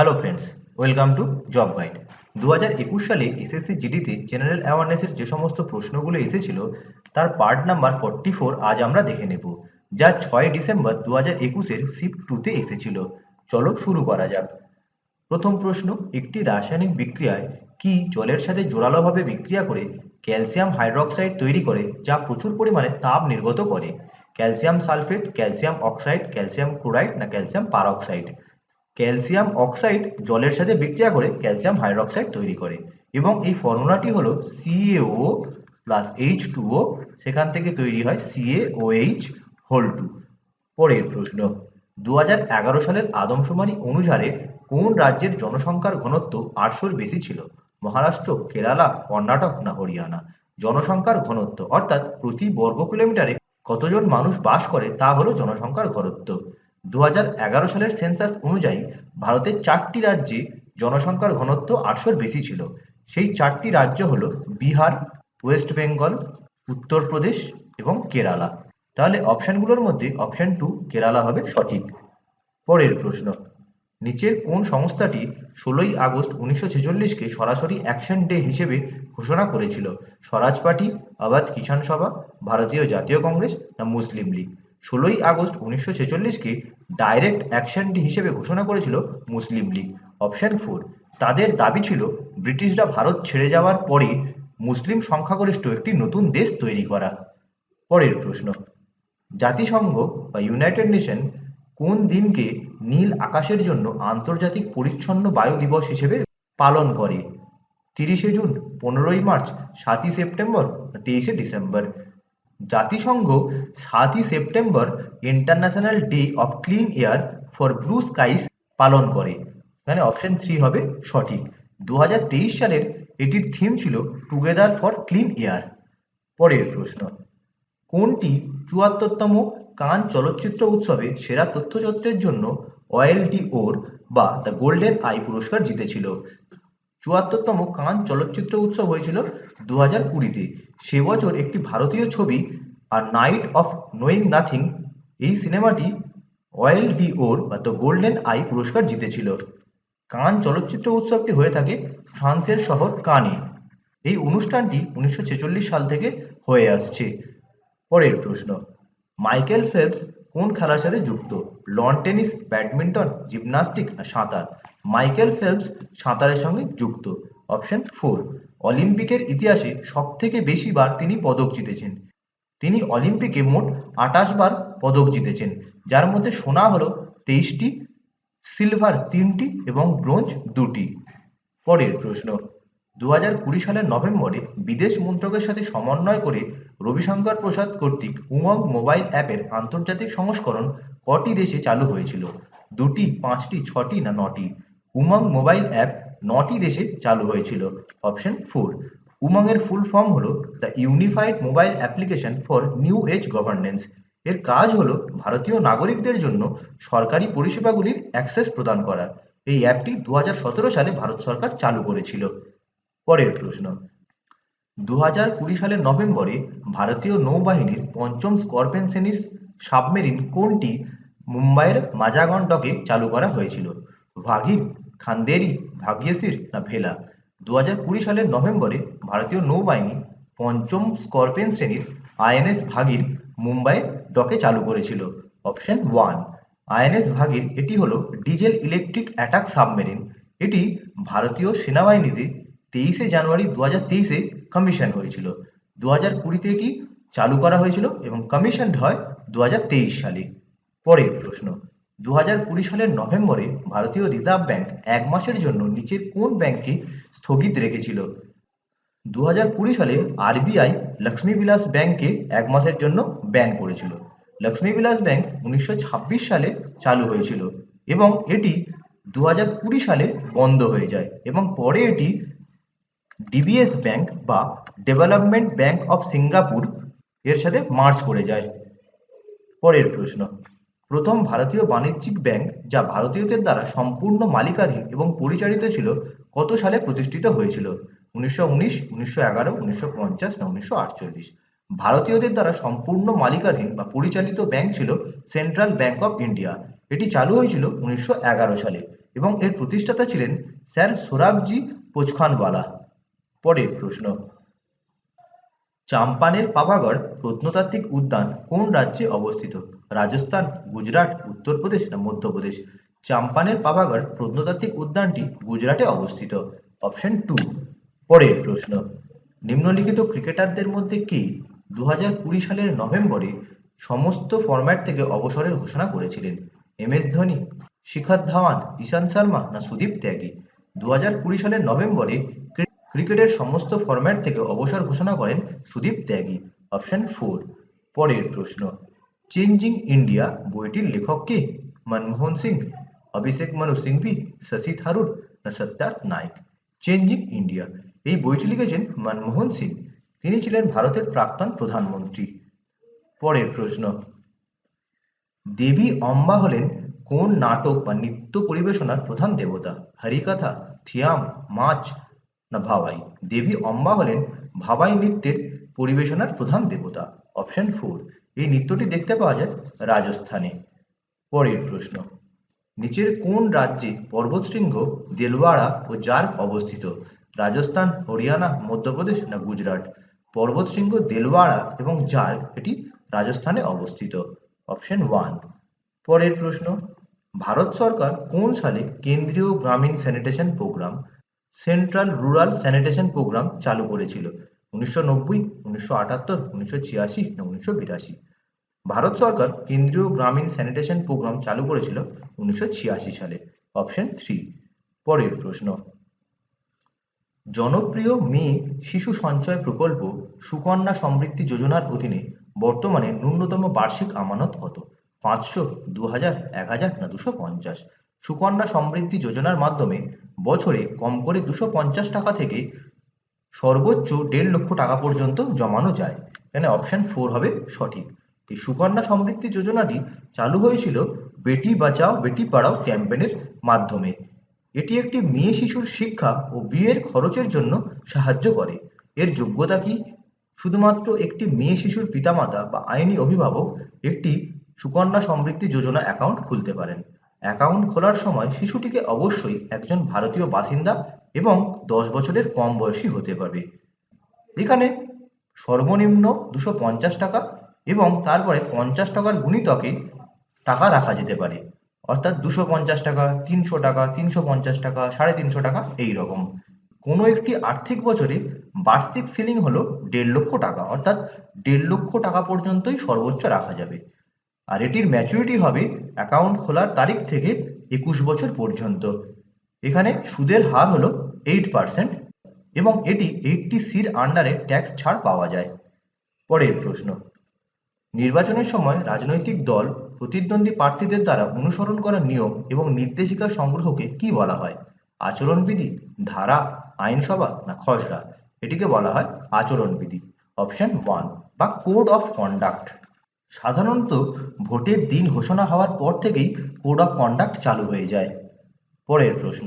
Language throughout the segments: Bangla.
Hello friends welcome to job guide দু হাজার একুশ সালে এসএসসি জিডিতে জেনারেল অ্যাওয়ারনেসের যে সমস্ত প্রশ্নগুলো এসেছিল, তার পার্ট নাম্বার ফর্টি ফোর আজ আমরা দেখে নেব, যা ছয় ডিসেম্বর দু হাজার একুশের শিফট টুতে এসেছিল। চলো শুরু করা যাক। প্রথম প্রশ্ন, একটি রাসায়নিক বিক্রিয়ায় কি জলের সাথে জোরালোভাবে বিক্রিয়া করে ক্যালসিয়াম হাইড্রোক্সাইড তৈরি করে, যা প্রচুর পরিমাণে তাপ নির্গত করে? Calcium sulphate, calcium oxide, calcium chloride, না ক্যালসিয়াম পারঅক্সাইড ক্যালসিয়াম অক্সাইড জলের সাথে বিক্রিয়া করে ক্যালসিয়াম হাইড্রোক্সাইড তৈরি করে। এবং এই ফর্মুলাটি হলো সিএও প্লাস এইচ টুও সেখান থেকে তৈরি হয় সিএওএইচ হোল টু পরের প্রশ্ন, দুহাজার এগারো সালের আদমশুমারি অনুসারে কোন রাজ্যের জনসংখ্যার ঘনত্ব আটশোর বেশি ছিল? মহারাষ্ট্র, কেরালা, কর্ণাটক, না হরিয়ানা? জনসংখ্যার ঘনত্ব, অর্থাৎ প্রতি বর্গ কিলোমিটারে কতজন মানুষ বাস করে তা হলো জনসংখ্যার ঘনত্ব। দু হাজার এগারো সালের সেন্সাস অনুযায়ী ভারতের চারটি রাজ্যে জনসংখ্যার ঘনত্ব আটশোর বেশি ছিল। সেই চারটি রাজ্য হলো বিহার, ওয়েস্ট বেঙ্গল, উত্তরপ্রদেশ এবং কেরালা। তাহলে অপশনগুলোর মধ্যে অপশন টু কেরালা হবে সঠিক। পরের প্রশ্ন, নিচের কোন সংস্থাটি ষোলোই আগস্ট উনিশশো ছেচল্লিশকে সরাসরি অ্যাকশন ডে হিসেবে ঘোষণা করেছিল? স্বরাজ পার্টি, আবাদ কিষাণ সভা, ভারতীয় জাতীয় কংগ্রেস না মুসলিম লীগ? ষোলোই আগস্ট উনিশশো ছেচল্লিশকে ডাইরেক্ট অ্যাকশন হিসেবে ঘোষণা করেছিল মুসলিম লীগ। অপশন ফোর তাদের দাবি ছিল ব্রিটিশরা ভারত ছেড়ে যাওয়ার পরে মুসলিম সংখ্যাগরিষ্ঠ একটি নতুন দেশ তৈরি করা। পরের প্রশ্ন, জাতিসংঘ বা ইউনাইটেড নেশন কোন দিনকে নীল আকাশের জন্য আন্তর্জাতিক পরিচ্ছন্ন বায়ু দিবস হিসেবে পালন করে? তিরিশে জুন, পনেরোই মার্চ, সাতই সেপ্টেম্বর তেইশে ডিসেম্বর। জাতিসংঘ সাতই September international day of clean air for blue skies পালন করে। এখানে অপশন থ্রি হবে সঠিক। দুহাজার তেইশ সালের এটির থিম ছিল টুগেদার ফর ক্লিন এয়ার। পরের প্রশ্ন, কোনটি চুয়াত্তরতম কান চলচ্চিত্র উৎসবে সেরা তথ্যচিত্রের জন্য অয়েল ডি ওর বা দ্য গোল্ডেন আই পুরস্কার জিতেছিল? চুয়াত্তরতম কান চলচ্চিত্র উৎসব হয়েছিল দু হাজার কুড়িতে। সে বছর একটি ভারতীয় ছবি আর নাইট অফ নোয়িং নাথিং এই সিনেমাটি অয়েল ডি ওর বা দ্য গোল্ডেন আই পুরস্কার জিতেছিল। কান চলচ্চিত্র উৎসবটি হয়ে থাকে ফ্রান্সের শহর কানে। এই অনুষ্ঠানটি উনিশশো ছেচল্লিশ সাল থেকে হয়ে আসছে। পরের প্রশ্ন, মাইকেল ফেলপস কোন খেলার সাথে যুক্ত? লন টেনিস, ব্যাডমিন্টন, জিমনাস্টিক না সাঁতার? মাইকেল ফেলপস সাঁতারের সঙ্গে যুক্ত। অপশন ফোর, অলিম্পিকের ইতিহাসে সব থেকে বেশি বার তিনি পদক জিতেছেন। তিনি অলিম্পিকে মোট আটাশ বার পদক জিতেছেন, যার মধ্যে সোনা হলো তেইশটি, সিলভার তিনটি এবং ব্রোঞ্জ দুটি। পরের প্রশ্ন দু কুড়ি সালের নভেম্বরে বিদেশ মন্ত্রকের সাথে সমন্বয় করে রবিশঙ্কর প্রসাদ কর্তৃক উমঙ্গ মোবাইল অ্যাপের আন্তর্জাতিক সংস্করণ কটি দেশে চালু হয়েছিল? দুটি, পাঁচটি, ছটি না নটি? উমঙ্গ মোবাইল অ্যাপ নটি দেশে চালু হয়েছিল। অপশন ফোর উমঙ্গের ফুল ফর্ম হলো the unified mobile application for new age governance. এর কাজ হলো ভারতীয় নাগরিকদের জন্য সরকারি পরিষেবাগুলির অ্যাক্সেস প্রদান করা। এই অ্যাপটি দু হাজার সতেরো সালে ভারত সরকার চালু করেছিল। পরের প্রশ্ন দু হাজার কুড়ি সালের নভেম্বরে ভারতীয় নৌবাহিনীর পঞ্চম স্করপেন শ্রেণির সাবমেরিন কোনটি মুম্বাইয়ের মাজাগন ডকে চালু করা হয়েছিল? ভাগির খান্দেরি, ভাগ্যেসির না ভেলা। দু হাজার কুড়ি সালের নভেম্বরে ভারতীয় নৌবাহিনী পঞ্চম স্করপেন শ্রেণির আইএনএস ভাগির মুম্বাই ডকে চালু করেছিল, অপশন ওয়ান। আইএনএস ভাগির এটি হলো ডিজেল ইলেকট্রিক অ্যাটাক সাবমেরিন। এটি ভারতীয় সেনাবাহিনীতে তেইশে জানুয়ারি দু হাজার তেইশে কমিশন হয়েছিল। দু হাজার কুড়িতে এটি চালু করা হয়েছিল এবং কমিশন হয় দু হাজার তেইশ সালে। পরের প্রশ্ন দু হাজার কুড়ি সালের নভেম্বরে ভারতীয় রিজার্ভ ব্যাংক এক মাসের জন্য নিচের কোন ব্যাংককে স্থগিত রেখেছিল? দু হাজার কুড়ি সালে আরবিআই লক্ষ্মীবিলাস ব্যাংককে এক মাসের জন্য ব্যান করেছিল। লক্ষ্মীবিলাস ব্যাংক উনিশশো ছাব্বিশ সালে চালু হয়েছিল এবং এটি দু হাজার কুড়ি সালে বন্ধ হয়ে যায় এবং পরে এটি ডিবিএস ব্যাংক বা ডেভেলপমেন্ট ব্যাংক অফ সিঙ্গাপুর এর সাথে মার্চ করে যায়। পরের প্রশ্ন। প্রথম ভারতীয় বাণিজ্যিক ব্যাংক যা ভারতীয়দের দ্বারা সম্পূর্ণ মালিকাধীন এবং পরিচালিত ছিল কত সালে প্রতিষ্ঠিত হয়েছিল? উনিশশো উনিশ, উনিশশো এগারো, উনিশশো পঞ্চাশ না উনিশশো আটচল্লিশ? ভারতীয়দের দ্বারা সম্পূর্ণ মালিকাধীন বা পরিচালিত ব্যাংক ছিল সেন্ট্রাল ব্যাংক অফ ইন্ডিয়া। এটি চালু হয়েছিল উনিশশো এগারো সালে এবং এর প্রতিষ্ঠাতা ছিলেন স্যার সোরাবজি পোচখানওয়ালা। পরের প্রশ্ন। চাম্পানের পাভাগড় প্রত্নতাত্ত্বিক উদ্যান কোন রাজ্যে অবস্থিত? রাজস্থান, গুজরাট, উত্তরপ্রদেশ না মধ্যপ্রদেশ? চাম্পানের পাভাগড় প্রত্নতাত্ত্বিক উদ্যানটি গুজরাটে অবস্থিত। Option two. পরের প্রশ্ন। নিম্নলিখিত ক্রিকেটারদের মধ্যে কে দু সালের নভেম্বরে সমস্ত ফরম্যাট থেকে অবসরের ঘোষণা করেছিলেন? এম এস ধোনি, শিখর ধাওয়ান ঈশান্ত শর্মা না সুদীপ ত্যাগী? দু সালের নভেম্বরে ক্রিকেটের সমস্ত ফরম্যাট থেকে অবসর ঘোষণা করেন সুদীপ ত্যাগী। Option four. পরের প্রশ্ন। চেঞ্জিং ইন্ডিয়া বইটির লেখক কে? মনমোহন সিং, অভিষেক মনু সিংভি, শশী থারুর না সত্যার্থ নায়ক? চেঞ্জিং ইন্ডিয়া এই বইটি লিখেছেন মনমোহন সিং। তিনি ছিলেন ভারতের প্রাক্তন প্রধানমন্ত্রী। পরের প্রশ্ন। দেবী অম্বা হলেন কোন নাটক বা নৃত্য পরিবেশনার প্রধান দেবতা? হরিকথা, থিয়াম, মাছ না ভাবাই দেবী অম্বা হলেন ভাবাই নৃত্যের পরিবেশনার প্রধান দেবতা। Option four. এই নৃত্যটি দেখতে পাওয়া যায় রাজস্থানে। পরের প্রশ্ন, নিচের কোন রাজ্যে পর্বতশৃঙ্গ, দেলওয়াড়া ও জার্গ অবস্থিত? রাজস্থান, হরিয়ানা, মধ্যপ্রদেশ না গুজরাট? পর্বতশৃঙ্গ, দেলওয়াড়া এবং জার্গ এটি রাজস্থানে অবস্থিত। Option one. পরের প্রশ্ন, ভারত সরকার কোন সালে কেন্দ্রীয় গ্রামীণ sanitation program, central rural sanitation program চালু করেছিল? উনিশশো নব্বই, উনিশশো আটাত্তর, উনিশশো ছিয়াশি না উনিশশো বিরাশি? ভারত সরকার কেন্দ্রীয় গ্রামীণ স্যানিটেশন প্রোগ্রাম চালু করেছিল উনিশশো ছিয়াশি সালে। অপশন থ্রি পরের প্রশ্ন। জনপ্রিয় মেয়ে শিশু সঞ্চয় প্রকল্প সুকন্যা সমৃদ্ধি যোজনার অধীনে বর্তমানে ন্যূনতম বার্ষিক আমানত কত? পাঁচশো দু হাজার এক হাজার না দুশো পঞ্চাশ? সুকন্যা সমৃদ্ধি যোজনার মাধ্যমে বছরে কম করে দুশো পঞ্চাশ টাকা থেকে সর্বোচ্চ দেড় লক্ষ টাকা পর্যন্ত জমানো যায়। এখানে অপশন ফোর হবে সঠিক। এই সুকন্যা সমৃদ্ধি যোজনাটি চালু হয়েছিল বেটি বাঁচাও, বেটি পড়াও ক্যাম্পেনের মাধ্যমে। এটি একটি মেয়ে শিশুর শিক্ষা ও বিয়ের খরচের জন্য সাহায্য করে। এর যোগ্যতা কি? শুধুমাত্র একটি মেয়ে শিশুর পিতামাতা বা আইনি অভিভাবক একটি সুকন্যা সমৃদ্ধি যোজনা অ্যাকাউন্ট খুলতে পারেন। অ্যাকাউন্ট খোলার সময় শিশুটিকে অবশ্যই একজন ভারতীয় বাসিন্দা এবং দশ বছরের কম বয়সী হতে পারবে। এখানে সর্বনিম্ন দুশো টাকা এবং তারপরে পঞ্চাশ টাকার গুণিতকে টাকা রাখা যেতে পারে। অর্থাৎ দুশো পঞ্চাশ টাকা, তিনশো টাকা, তিনশো পঞ্চাশ টাকা, সাড়ে তিনশো টাকা এই রকম। কোনো একটি আর্থিক বছরে বার্ষিক সিলিং হলো দেড় লক্ষ টাকা, অর্থাৎ দেড় লক্ষ টাকা পর্যন্তই সর্বোচ্চ রাখা যাবে। আর এটির ম্যাচুরিটি হবে অ্যাকাউন্ট খোলার তারিখ থেকে একুশ বছর পর্যন্ত। এখানে সুদের হার হলো এইট পার্সেন্ট এবং এটি এইটটি সির আন্ডারে ট্যাক্স ছাড় পাওয়া যায়। পরের প্রশ্ন। নির্বাচনের সময় রাজনৈতিক দল প্রতিদ্বন্দ্বী প্রার্থীদের দ্বারা অনুসরণ করা নিয়ম এবং নির্দেশিকা সংগ্রহকে কি বলা হয়? আচরণবিধি, ধারা, আইনসভা না খসড়া? এটিকে বলা হয় আচরণবিধি। অপশন ওয়ান বা কোড অফ কন্ডাক্ট। সাধারণত ভোটের দিন ঘোষণা হওয়ার পর থেকেই কোড অফ কন্ডাক্ট চালু হয়ে যায়। পরের প্রশ্ন,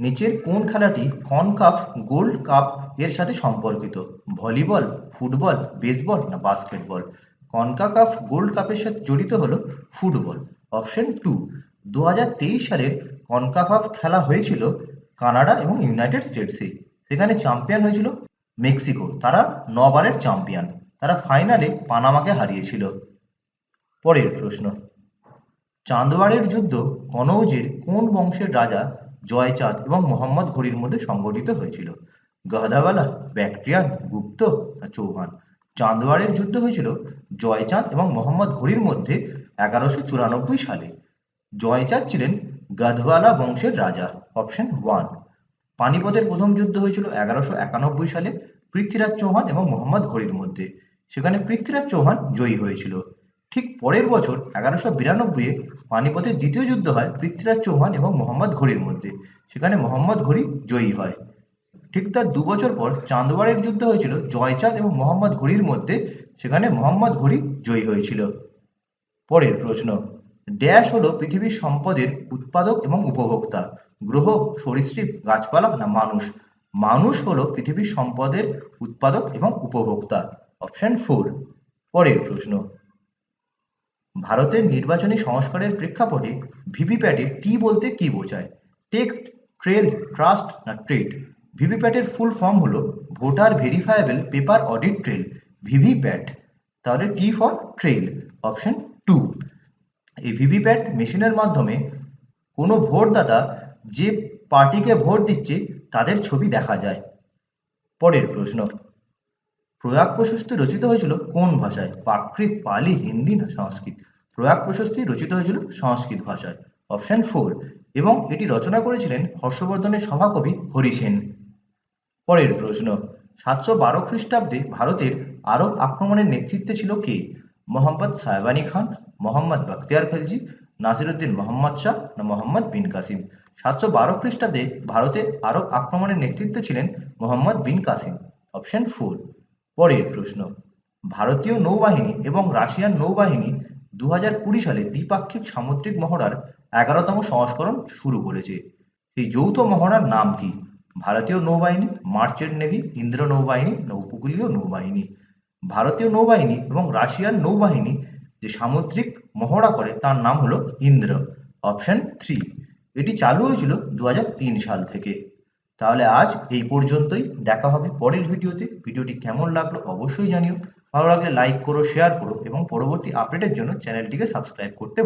নিচের কোন খেলাটি কনকাফ গোল্ড কাপ এর সাথে সম্পর্কিত? ভলিবল, ফুটবল, বেসবল না বাস্কেটবল? কনকাকাফ গোল্ড কাপের সাথে জড়িত হলো ফুটবল। অপশন টু দু সালের কনকাকাফ খেলা হয়েছিল কানাডা এবং ইউনাইটেড স্টেটসে। সেখানে চ্যাম্পিয়ন হয়েছিল মেক্সিকো। তারা নবারের চ্যাম্পিয়ন। তারা ফাইনালে পানামাকে হারিয়েছিল। পরের প্রশ্ন চাঁদওয়ারের যুদ্ধ কনৌজের কোন বংশের রাজা জয়চাঁদ এবং মোহাম্মদ ঘুরির মধ্যে সংগঠিত হয়েছিল? গহদাওয়ালা ব্যাকট্রিয়ান, গুপ্ত চৌহান? চাঁদওয়ারের যুদ্ধ হয়েছিল জয়চাঁদ এবং মোহাম্মদ ঘুরির মধ্যে এগারোশো চুরানব্বই সালে। জয়চাঁদ ছিলেন গাধওয়ালা বংশের রাজা অপশন ওয়ান পানিপথের প্রথম যুদ্ধ হয়েছিল এগারোশো একানব্বই সালে পৃথ্বীরাজ চৌহান এবং মোহাম্মদ ঘড়ির মধ্যে। সেখানে পৃথ্বীরাজ চৌহান জয়ী হয়েছিল। ঠিক পরের বছর এগারোশো বিরানব্বই পানিপথের দ্বিতীয় যুদ্ধ হয় পৃথ্বীরাজ চৌহান এবং মোহাম্মদ ঘড়ির মধ্যে। সেখানে মোহাম্মদ ঘড়ি জয়ী হয়। ঠিক তার দু বছর পর চাঁদওয়ারের যুদ্ধ হয়েছিল, জয়চাঁদ এবং মোহাম্মদ ঘুরির মধ্যে, সেখানে মোহাম্মদ ঘুরি জয়ী হয়েছিল। পরের প্রশ্ন, ড্যাশ হলো পৃথিবীর সম্পদের উৎপাদক এবং উপভোক্তা, গ্রহ, সরীসৃপ, গাছপালা না মানুষ? মানুষ হলো পৃথিবীর সম্পদের উৎপাদক এবং উপভোক্তা। Option four. পরের প্রশ্ন, ভারতের নির্বাচনী সংস্কারের প্রেক্ষাপটে ভিভিপ্যাটে টি বলতে কি বোঝায়? টেক্সট, ট্রেল, ট্রাস্ট না ট্রেড? ভিভিপ্যাটের ফুল ফর্ম হলো voter verifiable paper audit trail VVPAT. তাহলে T for trail option two এই ভিভিপ্যাট মেশিনের মাধ্যমে কোনো ভোটদাতা যে পার্টিকে ভোট দিচ্ছে, তাদের ছবি দেখা যায়। পরের প্রশ্ন। প্রয়াগ প্রশস্তি রচিত হয়েছিল কোন ভাষায়? প্রাকৃত পালি, হিন্দি না সংস্কৃত? প্রয়াগ প্রশস্তি রচিত হয়েছিল সংস্কৃত ভাষায়। অপশন ফোর এবং এটি রচনা করেছিলেন হর্ষবর্ধনের সভাকবি হরি সেন পরের প্রশ্ন, সাতশো বারো খ্রিস্টাব্দে ভারতের আরব আক্রমণের নেতৃত্বে ছিল কে? মোহাম্মদ সাহেবানি খান, মোহাম্মদ বখতিয়ার খলজি, নাসিরুদ্দিন মোহাম্মদ শাহ না মোহাম্মদ বিন কাসিম? সাতশো বারো খ্রিস্টাব্দে ভারতে আরব আক্রমণের নেতৃত্বে ছিলেন মোহাম্মদ বিন কাসিম। অপশন ফোর পরের প্রশ্ন, ভারতীয় নৌবাহিনী এবং রাশিয়ান নৌবাহিনী দু হাজার কুড়ি সালে দ্বিপাক্ষিক সামুদ্রিক মহড়ার এগারোতম সংস্করণ শুরু করেছে। এই যৌথ মহড়ার নাম কি? ভারতীয় নৌবাহিনী মার্চেন্ট নেভি, ইন্দ্র নৌবাহিনী না উপকূলীয় নৌবাহিনী। ভারতীয় নৌবাহিনী এবং রাশিয়ান নৌবাহিনী যে সামুদ্রিক মহড়া করে, তার নাম হলো ইন্দ্র, অপশন থ্রি। এটি চালু হয়েছিল দু হাজার তিন সাল থেকে। তাহলে আজ এই পর্যন্তই। দেখা হবে পরের ভিডিওতে। ভিডিওটি কেমন লাগল অবশ্যই জানিও। ভালো লাগলে লাইক করো, শেয়ার করো এবং পরবর্তী আপডেটের জন্য চ্যানেলটিকে সাবস্ক্রাইব করতে।